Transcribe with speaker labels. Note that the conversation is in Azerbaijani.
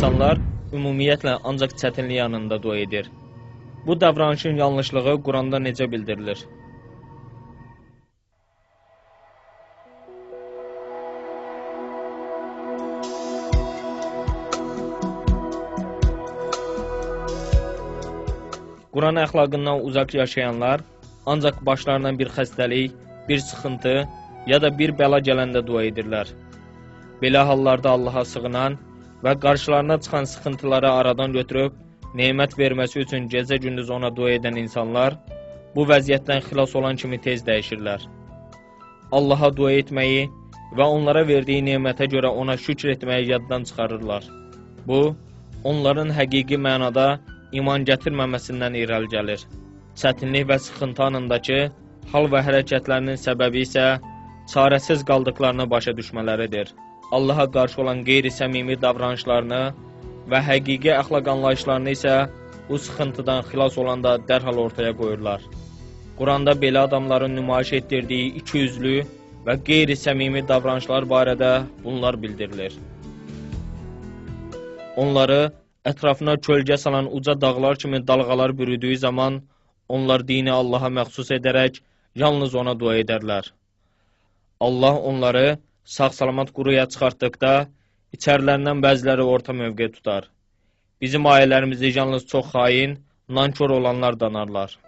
Speaker 1: İnsanlar ümumiyyətlə ancaq çətinlik anında dua edir. Bu davranışın yanlışlığı Quranda necə bildirilir? Quran əxlaqından uzaq yaşayanlar ancaq başlarına bir xəstəlik, bir sıxıntı ya da bir bəla gələndə dua edirlər. Belə hallarda Allaha sığınan və qarşılarına çıxan sıxıntıları aradan götürüb nemət verməsi üçün gecə-gündüz ona dua edən insanlar bu vəziyyətdən xilas olan kimi tez dəyişirlər. Allaha dua etməyi və onlara verdiyi nemətə görə ona şükr etməyi yaddan çıxarırlar. Bu, onların həqiqi mənada iman gətirməməsindən irəli gəlir. Çətinlik və sıxıntı anındakı hal və hərəkətlərinin səbəbi isə çarəsiz qaldıqlarını başa düşmələridir. Allaha qarşı olan qeyri-səmimi davranışlarını və həqiqi əxlaq anlayışlarını isə bu sıxıntıdan xilas olanda dərhal ortaya qoyurlar. Quranda belə adamların nümayiş etdirdiyi ikiyüzlü və qeyri-səmimi davranışlar barədə bunlar bildirilir. Onları ətrafına kölgə salan uca dağlar kimi dalğalar bürüdüyü zaman onlar dini Allaha məxsus edərək yalnız ona dua edərlər. Allah onları sağ-salamat quruya çıxartdıqda içərilərindən bəziləri orta mövqe tutar. Bizim ayələrimizi yalnız çox xain, nankor olanlar danarlar.